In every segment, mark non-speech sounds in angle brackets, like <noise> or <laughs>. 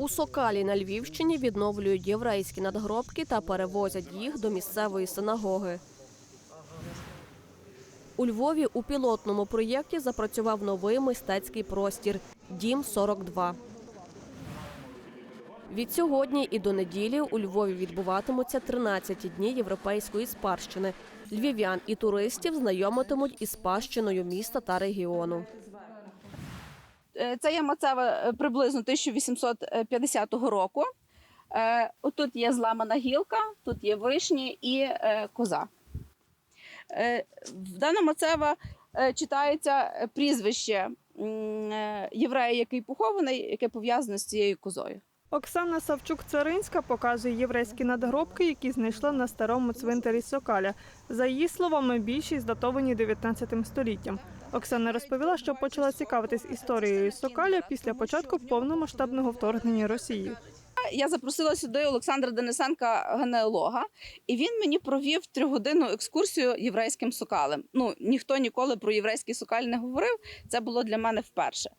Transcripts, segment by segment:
У Сокалі на Львівщині відновлюють єврейські надгробки та перевозять їх до місцевої синагоги. У Львові у пілотному проєкті запрацював новий мистецький простір Дім 42. Від сьогодні і до неділі у Львові відбуватимуться 13 дні європейської спадщини. Львів'ян і туристів знайомитимуть із спадщиною міста та регіону. Е, Це є Мацева е, приблизно 1850 року. Е, Отут є зламана гілка, тут є вишні і коза. В Дана Мацева читається прізвище єврея, який похований, яке пов'язане з цією козою. Оксана Савчук-Царинська показує єврейські надгробки, які знайшла на старому цвинтарі Сокаля. За її словами, більшість датовані 19 століттям. Оксана розповіла, що почала цікавитись історією Сокаля після початку повномасштабного вторгнення Росії. Я запросила сюди Олександра Денисенка, генеалога, і він мені провів трьохгодинну екскурсію єврейським сокалем. Ну ніхто ніколи про єврейський сокаль не говорив. Це було для мене вперше.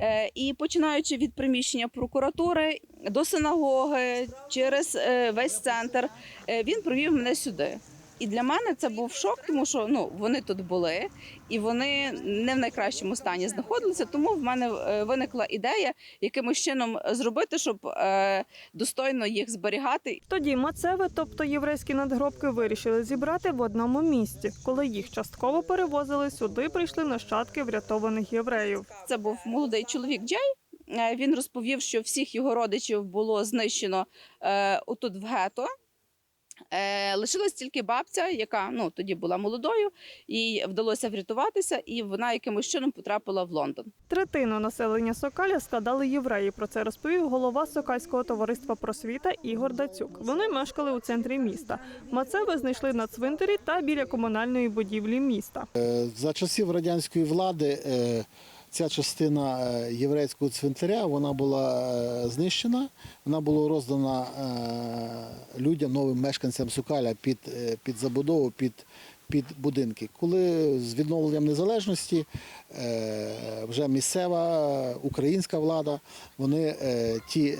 Е, і починаючи від приміщення прокуратури до синагоги, через е, весь центр, е, він провів мене сюди. І для мене це був шок, тому що ну вони тут були, і вони не в найкращому стані знаходилися. Тому в мене е, виникла ідея якимось чином зробити, щоб е, достойно їх зберігати. Тоді Мацеви, тобто єврейські надгробки, вирішили зібрати в одному місці. Коли їх частково перевозили, сюди прийшли нащадки врятованих євреїв. Це був молодий чоловік Джей. Е, Він розповів, що всіх його родичів було знищено е, отут в гето. Е, лишилась тільки бабця, яка ну тоді була молодою, їй вдалося врятуватися, і вона якимось чином потрапила в Лондон. Третину населення Сокаля складали євреї. Про це розповів голова Сокальського товариства просвіта Ігор Дацюк. Вони мешкали у центрі міста. Мацеви знайшли на цвинтарі та біля комунальної будівлі міста. Е, За часів радянської влади е, ця частина е, єврейського цвинтаря вона була е, знищена. Вона була роздана е, людям, новим мешканцям Сукаля під, під забудову, під, під будинки. Коли з відновленням незалежності вже місцева українська влада, вони ті,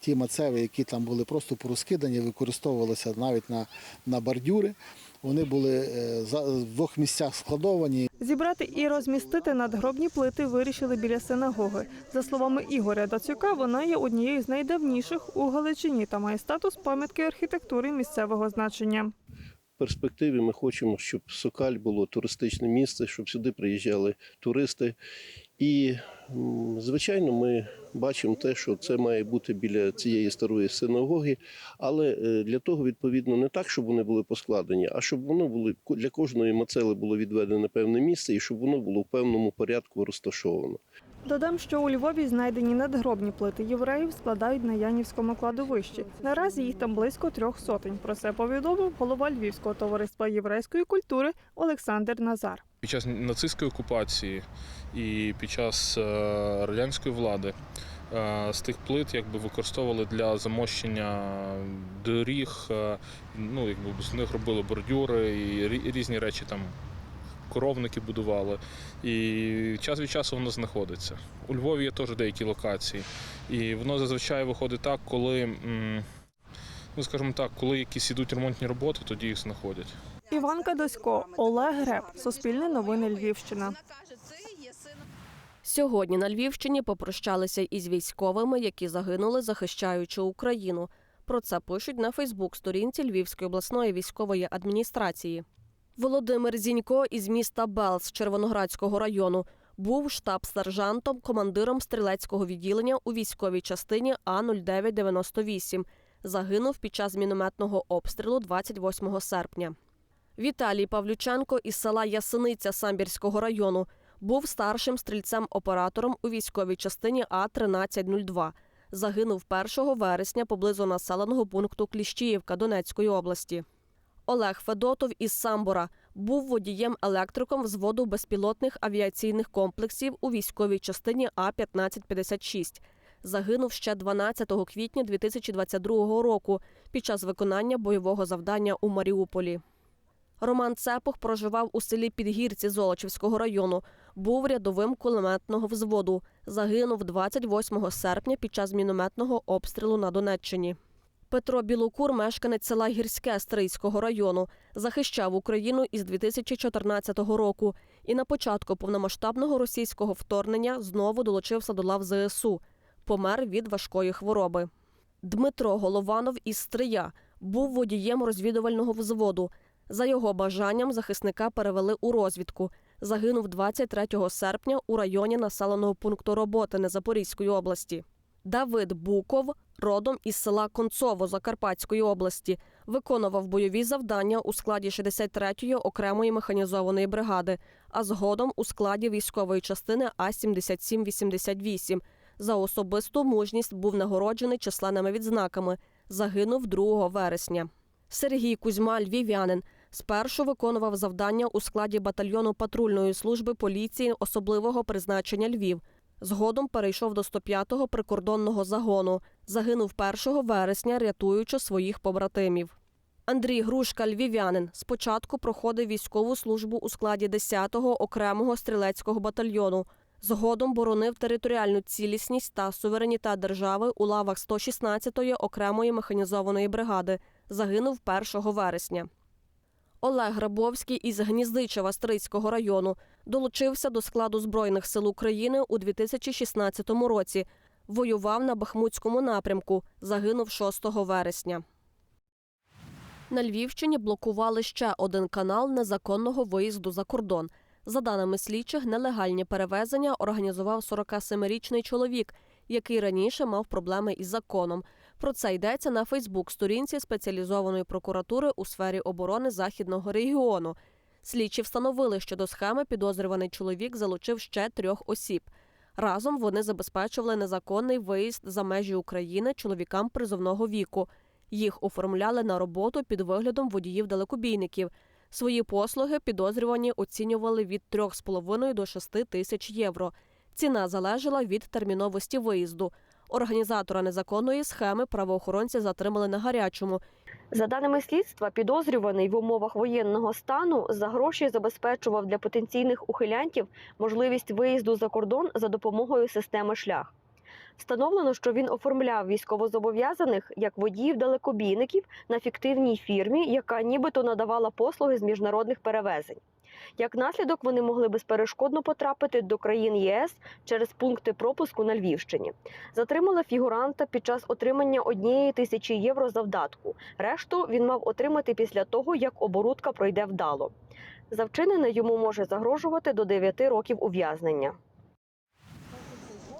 ті мацеви, які там були просто порозкидані, використовувалися навіть на, на бордюри. Вони були е, за- в двох місцях складовані. Зібрати і розмістити надгробні плити вирішили біля синагоги. За словами Ігоря Дацюка, вона є однією з найдавніших у Галичині та має статус пам'ятки архітектури місцевого значення. В перспективі ми хочемо, щоб Сокаль було туристичне місце, щоб сюди приїжджали туристи. І, звичайно, ми бачимо те, що це має бути біля цієї старої синагоги, але е, для того, відповідно, не так, щоб вони були поскладені, а щоб воно було для кожної мацели було відведене певне місце і щоб воно було в певному порядку розташовано. Додам, що у Львові знайдені надгробні плити євреїв складають на Янівському кладовищі. Наразі їх там близько трьох сотень. Про це повідомив голова Львівського товариства єврейської культури Олександр Назар. Під час нацистської окупації і під час е, радянської влади е, з тих плит якби використовували для замощення доріг. е, Ну, якби з них робили бордюри і різні речі там. Коровники будували, і час від часу воно знаходиться. У Львові є теж деякі локації. І воно зазвичай виходить так, коли, ну скажімо так, коли якісь ідуть ремонтні роботи, тоді їх знаходять. Іван Кадосько, Олег Греб, Суспільне новини Львівщина. Сьогодні на Львівщині попрощалися із військовими, які загинули, захищаючи Україну. Про це пишуть на Фейсбук-сторінці Львівської обласної військової адміністрації. Володимир Зінько із міста Белз Червоноградського району був штаб-сержантом, командиром стрілецького відділення у військовій частині А 0998 Загинув під час мінометного обстрілу 28 серпня. Віталій Павлюченко із села Ясиниця Самбірського району був старшим стрільцем-оператором у військовій частині А 1302 Загинув 1 вересня поблизу населеного пункту Кліщіївка Донецької області. Олег Федотов із Самбора був водієм-електриком взводу безпілотних авіаційних комплексів у військовій частині А 1556 Загинув ще 12 квітня 2022 року під час виконання бойового завдання у Маріуполі. Роман Цепух проживав у селі Підгірці Золочівського району. був рядовим кулеметного взводу. Загинув 28 серпня під час мінометного обстрілу на Донеччині. Петро Білокур, мешканець села Гірське Стрийського району, захищав Україну із 2014 року і на початку повномасштабного російського вторгнення знову долучився до лав ЗСУ. Помер від важкої хвороби. Дмитро Голованов із Стрия був водієм розвідувального взводу. За його бажанням захисника перевели у розвідку. Загинув 23 серпня у районі населеного пункту Роботине Запорізької області. Давид Буков, родом із села Концово Закарпатської області, виконував бойові завдання у складі 63-ї окремої механізованої бригади, а згодом у складі військової частини А-7788. За особисту мужність був нагороджений численними відзнаками. Загинув 2 вересня. Сергій Кузьма, львів'янин, спершу виконував завдання у складі батальйону патрульної служби поліції особливого призначення Львів. Згодом перейшов до 105-го прикордонного загону. Загинув 1 вересня, рятуючи своїх побратимів. Андрій Грушка, львів'янин, спочатку проходив військову службу у складі 10-го окремого стрілецького батальйону. Згодом боронив територіальну цілісність та суверенітет держави у лавах 116-ї окремої механізованої бригади. Загинув 1 вересня. Олег Грабовський із Гніздичева Стрийського району долучився до складу Збройних сил України у 2016 році. Воював на Бахмутському напрямку. Загинув 6 вересня. На Львівщині блокували ще один канал незаконного виїзду за кордон. За даними слідчих, нелегальні перевезення організував 47-річний чоловік, який раніше мав проблеми із законом. Про це йдеться на Фейсбук-сторінці спеціалізованої прокуратури у сфері оборони західного регіону. Слідчі встановили, що до схеми підозрюваний чоловік залучив ще трьох осіб. Разом вони забезпечували незаконний виїзд за межі України чоловікам призовного віку. Їх оформляли на роботу під виглядом водіїв-далекобійників. Свої послуги підозрювані оцінювали від 3,5 до 6 тисяч євро. Ціна залежала від терміновості виїзду. Організатора незаконної схеми правоохоронці затримали на гарячому. За даними слідства, підозрюваний в умовах воєнного стану за гроші забезпечував для потенційних ухилянтів можливість виїзду за кордон за допомогою системи шлях. Встановлено, що він оформляв військовозобов'язаних як водіїв-далекобійників на фіктивній фірмі, яка нібито надавала послуги з міжнародних перевезень. Як наслідок, вони могли безперешкодно потрапити до країн ЄС через пункти пропуску на Львівщині. Затримали фігуранта під час отримання однієї тисячі євро завдатку. Решту він мав отримати після того, як оборудка пройде вдало. За вчинене йому може загрожувати до 9 років ув'язнення.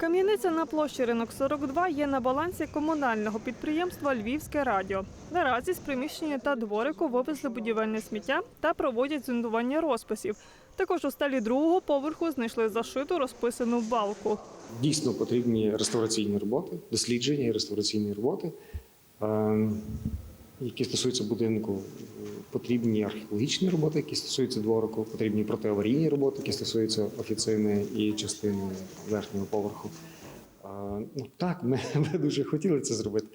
Кам'яниця на площі Ринок 42 є на балансі комунального підприємства Львівське радіо. Наразі з приміщення та дворику вивезли будівельне сміття та проводять зондування розписів. Також у стелі другого поверху знайшли зашиту розписану балку. Дійсно потрібні реставраційні роботи, дослідження і реставраційні роботи, е, які стосуються будинку. Потрібні археологічні роботи, які стосуються дворику, потрібні протиаварійні роботи, які стосуються офіційної і частини верхнього поверху. Ну так, <laughs> ми, дуже хотіли це зробити.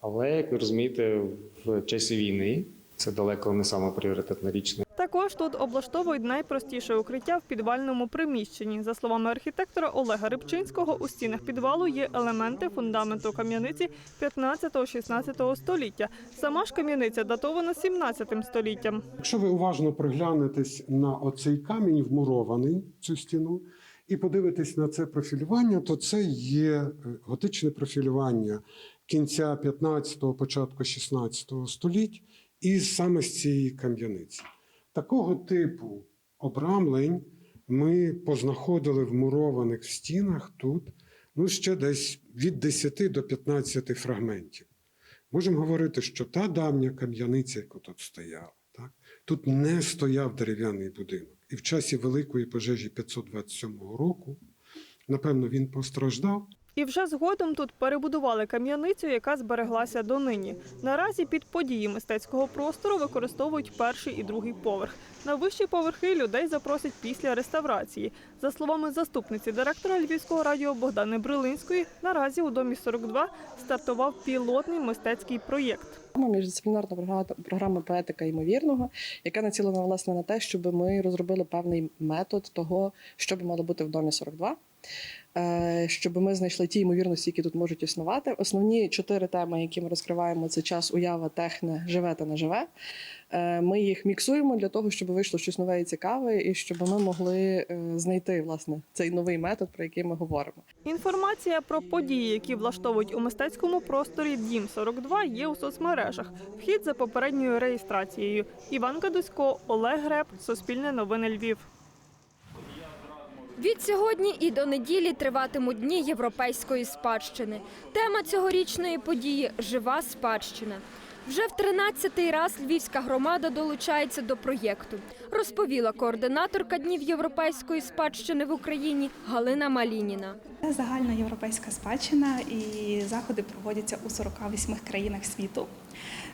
Але, як ви розумієте, в часі війни це далеко не сама пріоритетна річ. Також тут облаштовують найпростіше укриття в підвальному приміщенні. За словами архітектора Олега Рибчинського, у стінах підвалу є елементи фундаменту кам'яниці 15-16 століття. Сама ж кам'яниця датована 17 століттям. Якщо ви уважно приглянетесь на оцей камінь вмурований цю стіну, і подивитесь на це профілювання, то це є е, готичне профілювання кінця 15-го, початку 16-го століть, і саме з цієї кам'яниці. Такого типу обрамлень ми познаходили в стінах тут ну, ще десь від 10 до 15 фрагментів. Можемо говорити, що та давня кам'яниця, яка тут стояла, так, тут не стояв дерев'яний будинок. І в часі Великої пожежі 527 року, напевно, він постраждав. І вже згодом тут перебудували кам'яницю, яка збереглася донині. Наразі під події мистецького простору використовують перший і другий поверх. На вищі поверхи людей запросять після реставрації. За словами заступниці директора Львівського радіо Богдани Брилинської, наразі у домі 42 стартував пілотний мистецький проєкт. Міждисциплінарна програма, поетика ймовірного, яка націлена власне на те, щоб ми розробили певний метод того, що би мало бути в домі 42. Е, Щоб ми знайшли ті ймовірності, які тут можуть існувати. Основні чотири теми, які ми розкриваємо, це час, уява, техне, живе та неживе. Е, Ми їх міксуємо для того, щоб вийшло щось нове і цікаве, і щоб ми могли е, знайти власне цей новий метод, про який ми говоримо. Інформація про події, які влаштовують у мистецькому просторі Дім 42 є у соцмережах. Вхід за попередньою реєстрацією. Іван Кадусько, Олег Греб, Суспільне новини Львів. Від сьогодні і до неділі триватимуть дні європейської спадщини. Тема цьогорічної події жива спадщина. Вже в 13-й раз львівська громада долучається до проєкту, розповіла координаторка днів європейської спадщини в Україні Галина Малініна. Це загальна європейська спадщина і заходи проводяться у 48 країнах світу.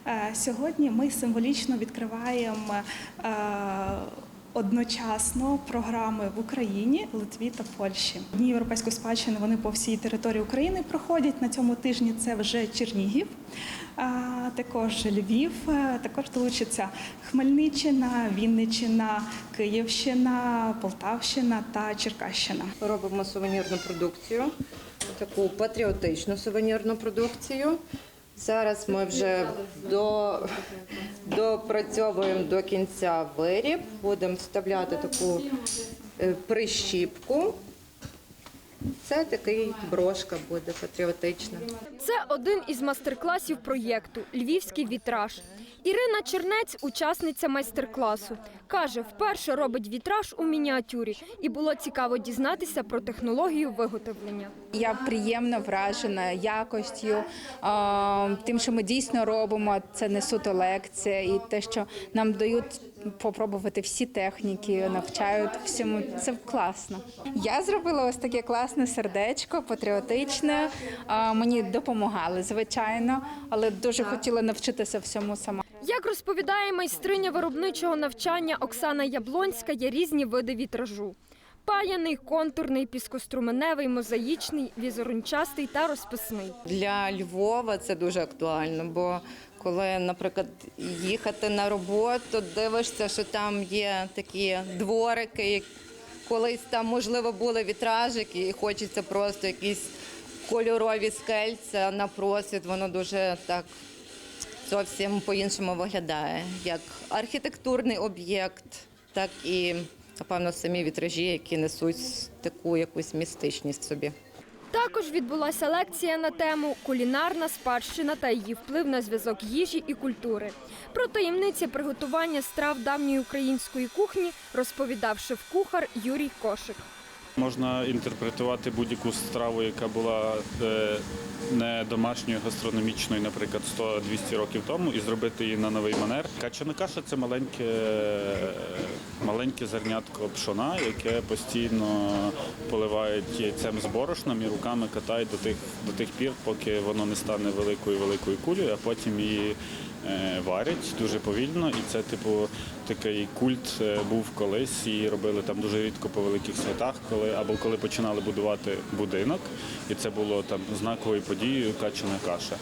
Е, Сьогодні ми символічно відкриваємо е, одночасно програми в Україні, Литві та Польщі. Дні європейської спадщини вони по всій території України проходять. На цьому тижні це вже Чернігів, також Львів, е, також долучиться Хмельниччина, Вінниччина, Київщина, Полтавщина та Черкащина. Робимо сувенірну продукцію, таку патріотичну сувенірну продукцію. Зараз ми вже до, допрацьовуємо до кінця виріб, будемо вставляти таку е, прищіпку. Це такий брошка буде патріотична. Це один із мастер-класів проєкту Львівський вітраж. Ірина Чернець, учасниця майстер-класу, каже, вперше робить вітраж у мініатюрі, і було цікаво дізнатися про технологію виготовлення. Я приємно вражена якостю, тим, що ми дійсно робимо. Це не суто лекція, і те, що нам дають попробувати всі техніки, навчають всьому. Це класно. Я зробила ось таке класне сердечко, патріотичне. Мені допомагали, звичайно, але дуже хотіла навчитися всьому сама. Як розповідає майстриня виробничого навчання Оксана Яблонська, є різні види вітражу. Паяний, контурний, піскоструменевий, мозаїчний, візерунчастий та розписний. Для Львова це дуже актуально, бо коли, наприклад, їхати на роботу, дивишся, що там є такі дворики, колись там, можливо, були вітражики, і хочеться просто якісь кольорові скельця на просвіт, воно дуже так зовсім по-іншому виглядає, як архітектурний об'єкт, так і, напевно, самі вітражі, які несуть таку якусь містичність собі. Також відбулася лекція на тему Кулінарна спадщина та її вплив на зв'язок їжі і культури. Про таємниці приготування страв давньої української кухні розповідав шеф-кухар Юрій Кошик. Можна інтерпретувати будь-яку страву, яка була е, не домашньою гастрономічною, наприклад, 100-200 років тому, і зробити її на новий манер. Качана каша це маленьке, маленьке зернятко пшона, яке постійно поливають яйцем з борошном і руками катають до тих, до тих пір, поки воно не стане великою великою кулею, а потім її е, варять дуже повільно. І це, типу, такий культ е, був колись і робили там дуже рідко по великих святах, коли або коли починали будувати будинок, і це було там знаковою подією качана каша.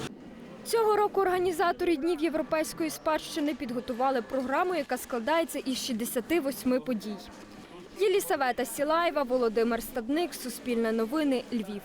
Цього року організатори Днів європейської спадщини підготували програму, яка складається із 68 подій. Єлісавета Сілаєва, Володимир Стадник, Суспільне новини, Львів.